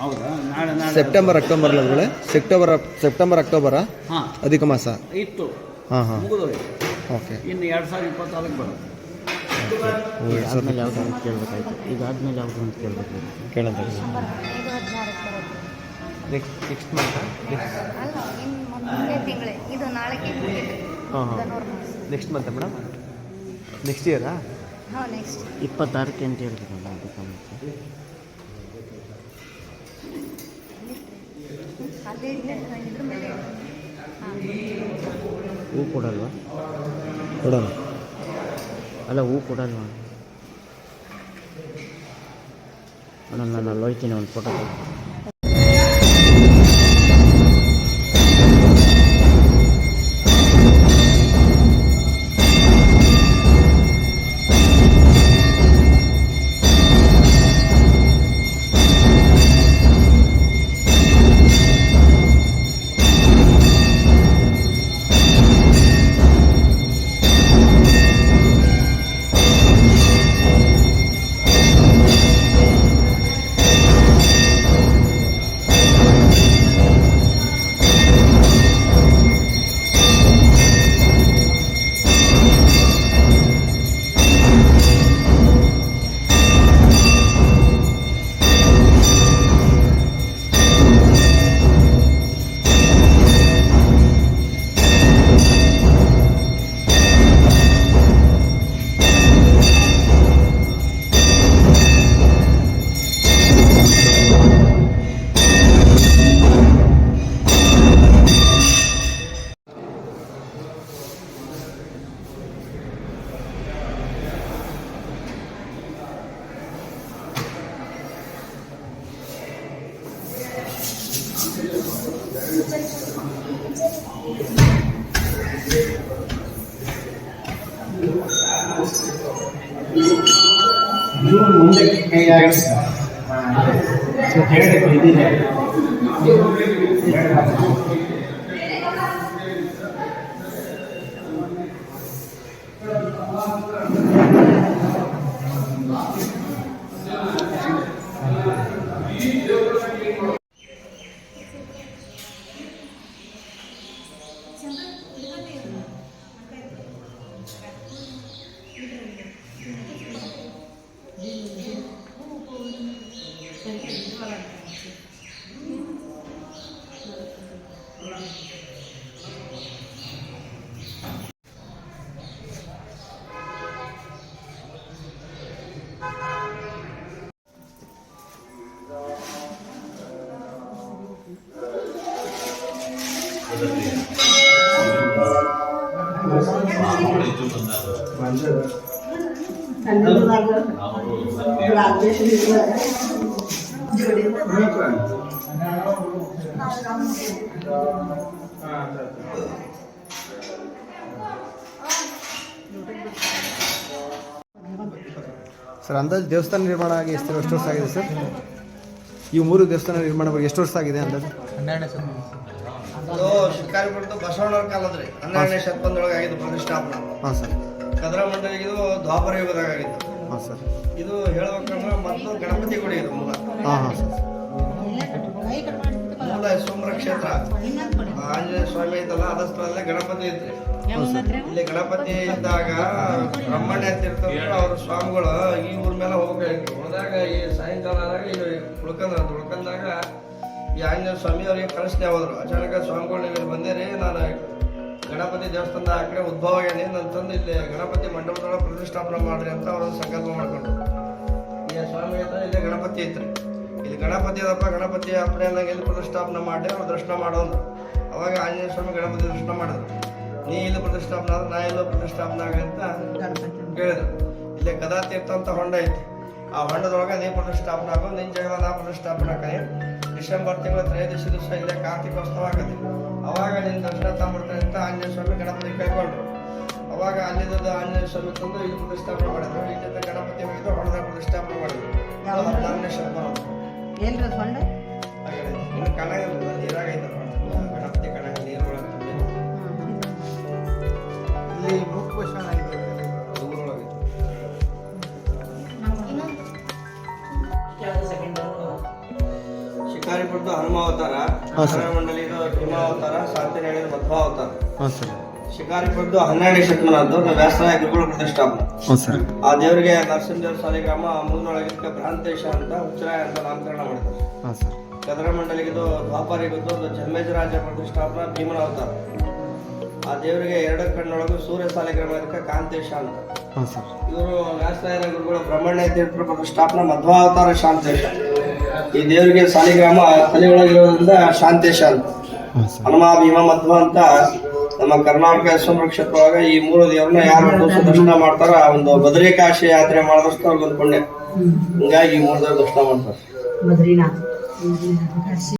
ಹೌದಾ? ನಾಳೆ ನಾಳೆ. ಸೆಪ್ಟೆಂಬರ್ ಅಕ್ಟೋಬರ್ ಅಲ್ವೇ ಸೆಪ್ಟೆಂಬರ್ ಸೆಪ್ಟೆಂಬರ್ ಅಕ್ಟೋಬರ್? ಹಾಂ. ಅಧಿಕ ಮಾಸ? ಇತ್ತು. ಹಾಂ ಹಾಂ. ಮುಗಿದೋಯ್ತು. ಓಕೆ. ಇನ್ನು ಎರಡು ಸಾವಿರದ ಇಪ್ಪತ್ನಾಲ್ಕು ಬರುತ್ತೆ. ಆದ್ಮೇಲೆ ಯಾವುದು ಅಂತ ಕೇಳಬೇಕಾಯ್ತು. ಈಗ ಆದ್ಮೇಲೆ ಯಾವುದು ಅಂತ ಕೇಳಬೇಕಾಯ್ತು. ಬರುತ್ತೆ ನೆಕ್ಸ್ಟ್ ನೆಕ್ಸ್ಟ್ ಮಂತ್ ಹಾಂ ಹಾಂ. ನೆಕ್ಸ್ಟ್ ಮಂತ್ ಮೇಡಮ್ ನೆಕ್ಸ್ಟ್ ಇಯರಾ ಇಪ್ಪತ್ತಾರಕ್ಕೆ ಅಂತ ಹೇಳಿದ್ರಲ್ಲ ಅದಕ್ಕೆ ಹೂ ಕೊಡಲ್ವಾ? ಕೊಡಲ್ಲ. ಅಲ್ಲ ಹೂ ಕೊಡಲ್ವಾ? ಅಣ್ಣ ನಾನು ಅಲ್ಲಿ ಹೋಯ್ತೀನಿ ಒಂದು ಫೋಟೋ ಮುಂದಕ್ಕೆ ಕೈ ಆಗುತ್ತೆ ಹೇಳಿದ್ರೆ ಇದಿದೆ ಸರ್, ಅಂದಾಜು ದೇವಸ್ಥಾನ ನಿರ್ಮಾಣ ಆಗಿ ಎಷ್ಟು ವರ್ಷ ಆಗಿದೆ ಸರ್? ಈ ಮೂರು ದೇವಸ್ಥಾನ ನಿರ್ಮಾಣ ಎಷ್ಟು ವರ್ಷ ಆಗಿದೆ ಅಂದಾಜು? ಅದು ಶಿಕಾರಿಪುರದ ಬಸವಣ್ಣವ್ರ ಕಾಲದ್ರಿ. ಹನ್ನೆರಡನೇ ಶತಮಾನದೊಳಗೆ ಆಗಿದ್ದು ಪ್ರತಿಷ್ಠಾಪನ. ಹಾಂ ಸರ್. ಕದರ ಇದು ದ್ವಾಪರ ಯುಗದಾಗ ಆಗಿದ್ದು ಹಾಂ ಸರ್. ಇದು ಹೇಳ್ಬೇಕಂದ್ರೆ ಮತ್ತು ಗಣಪತಿ ಗುಡಿ ಇದು ಮೂಲ. ಹಾಂ ಹಾಂ ಸರ್. ಮೂಲ ಸೋಮರ ಕ್ಷೇತ್ರ. ಆಂಜನೇಯ ಸ್ವಾಮಿ ಐತಲ್ಲ ಅದ ಸ್ಥಳದಲ್ಲೇ ಗಣಪತಿ ಐತ್ರಿ. ಇಲ್ಲಿ ಗಣಪತಿ ಇದ್ದಾಗ ಬ್ರಹ್ಮಣ್ಯ ತೀರ್ಥಂದ್ರು ಅವ್ರ ಸ್ವಾಮಿಗಳು ಈ ಊರ ಮೇಲೆ ಹೋಗ್ಬೇಕು. ಹೋದಾಗ ಈ ಸಾಯಂಕಾಲ ಆದಾಗ ಇಲ್ಲಿ ಉಳ್ಕಂದ್ರ ಉಳ್ಕಂದಾಗ ಈ ಆಂಜನೇಯ ಸ್ವಾಮಿ ಅವ್ರಿಗೆ ಕಳಿಸ್ದೆ ಹೋದ್ರು. ಅಚಾನಕ ಬಂದೆ ಬಂದಿರಿ ನಾನು ಗಣಪತಿ ದೇವಸ್ಥಾನದ ಆ ಕಡೆ ಉದ್ಭವ ಏನೇ ನಾನು ತಂದು ಇಲ್ಲಿ ಗಣಪತಿ ಮಂಟಪದೊಳಗೆ ಪ್ರತಿಷ್ಠಾಪನೆ ಮಾಡ್ರಿ ಅಂತ ಅವರು ಸಂಕಲ್ಪ ಮಾಡ್ಕೊಂಡ್ರು. ಈ ಸ್ವಾಮಿ ಹತ್ರ ಇಲ್ಲಿ ಗಣಪತಿ ಐತ್ರಿ. ಇಲ್ಲಿ ಗಣಪತಿ ಅದಪ್ಪ, ಗಣಪತಿ ಅಪ್ಪಣೆ ಅನ್ನಂಗೆ ಇಲ್ಲಿ ಪ್ರತಿಷ್ಠಾಪನೆ ಮಾಡಿ ಅವ್ರು ದರ್ಶನ ಮಾಡೋದು ಅವಾಗ ಆಂಜನೇಯ ಸ್ವಾಮಿ ಗಣಪತಿ ದರ್ಶನ ಮಾಡಿದ್ರು. ನೀ ಇಲ್ಲಿ ಪ್ರತಿಷ್ಠಾಪನೆ ಆದ್ರೆ ನಾ ಎಲ್ಲೋ ಪ್ರತಿಷ್ಠಾಪನೆ ಆಗ ಅಂತ ಕೇಳಿದ್ರು ಇಲ್ಲಿ ಗದಾ ತೀರ್ಥ ಅಂತ ಹೊಂಡ ಐತಿ. ಆ ಹೊಂಡದೊಳಗೆ ನೀ ಪ್ರತಿಷ್ಠಾಪನೆ ಆಗೋ, ನಿನ್ನ ಜಾಗ ನಾ ಪ್ರತಿಷ್ಠಾಪನೆ ಆಗಿ. ಡಿಸೆಂಬರ್ ತಿಂಗಳ ತ್ರಯೋದಶಿ ದಿವಸ ಇಲ್ಲೇ ಕಾರ್ತಿಕೋತ್ಸವ ಆಗತ್ತೆ. ಅವಾಗ ನಿನ್ನ ದರ್ಶನ ತಗೊಂಡ್ಬಿಡ್ತಾನೆ ಅಂತ ಆಂಜನೇಯ ಸ್ವಾಮಿ ಗಣಪತಿ ಕೈಗೊಂಡ್ರು ಅವಾಗ ಅಲ್ಲಿದ್ದ ಆಂಜನೇಯ ಸ್ವಾಮಿ ತಂದು ಇಲ್ಲಿ ಪ್ರತಿಷ್ಠಾಪನೆ ಮಾಡಿದ್ರು. ಇಲ್ಲಿಂದ ಗಣಪತಿ ಹೋಗಿದ್ದು ಹೊಡೆದ ಪ್ರತಿಷ್ಠಾಪನೆ ಮಾಡಿದ್ರು. ಹದಿನಾರನೇ ಶತಮಾನ ಹಾಗಾದ್ರೆ ಇನ್ನು ಕಣಗಿಲ್ಲ ನೀರಾಗೈತೆ ಗಣಪತಿ ಕಣಗ ನೀರು ಒಳಗೆ ತುಂಬಿ ಇಲ್ಲಿ ಮುಖ್ಯ ಹಾಂ ಸರ್. ಮಂಡಲಿದು ಭೀಮಾವತಾರ ಶಾಂತಿನಗರದ ಮಧ್ವ ಅವತಾರ. ಹಾಂ ಸರ್. ಶಿಕಾರಿಪುರದ್ದು ಹನ್ನೆರಡನೇ ಶತಮಾನದ್ದು ವ್ಯಾಸರಾಯ ಗುರುಗಳ ಪ್ರತಿಷ್ಠಾಪನೆ. ಹ್ಞೂ ಸರ್. ಆ ದೇವರಿಗೆ ನರಸಿಂಹದೇವ ಸಾಲಿಗ್ರಾಮ ಮುಗಿನೊಳಗಿದ್ದಕ್ಕೆ ಭ್ರಾಂತೇಶ ಅಂತ ಉಚ್ಚರಾಯ ಅಂತ ನಾಮಕರಣ ಮಾಡಿದ್ದಾರೆ ಹಾಂ ಸರ್. ಕದರ ಮಂಡಲಿಗಿದು ದ್ವಾಪರಿಗಿದ್ದು ಜನ್ಮೇಜರಾಜ ಪ್ರತಿಷ್ಠಾಪನ ಭೀಮನ ಅವತಾರ. ಆ ದೇವರಿಗೆ ಎರಡು ಕಣ್ಣೊಳಗು ಸೂರ್ಯ ಸಾಲಿಗ್ರಾಮ ಇದಕ್ಕೆ ಕಾಂತೇಶ ಅಂತ. ಹಾಂ ಸರ್. ಇವರು ವ್ಯಾಸರಾಯರ ಗುರುಗಳು ಬ್ರಹ್ಮಣ್ಯ ತೀರ್ಥ ಪ್ರತಿಷ್ಠಾಪನ ಮಧ್ವಾವತಾರ ಶಾಂತೇಶ. ಈ ದೇವರಿಗೆ ಸಾಲಿಗ್ರಾಮ ತಲೆಯೊಳಗಿರೋದ್ರಿಂದ ಶಾಂತೇಶ ಅಂತ ಶಾಂತ ಸರ್. ಹನುಮ ಭೀಮ ಮಧ್ವ ಅಂತ ನಮ್ಮ ಕರ್ನಾಟಕ ಸಂರಕ್ಷಕವಾಗ ಈ ಮೂರು ದೇವರನ್ನ ಯಾರು ದರ್ಶನ ಮಾಡ್ತಾರ ಒಂದು ಬದರಿಕಾಶಿ ಯಾತ್ರೆ ಮಾಡಿದಷ್ಟು ಅವ್ರಿಗೆ ಪುಣ್ಯ. ಹಿಂಗಾಗಿ ಈ ಮೂರು ದೇವ್ರ ದರ್ಶನ ಮಾಡ್ತಾರೆ.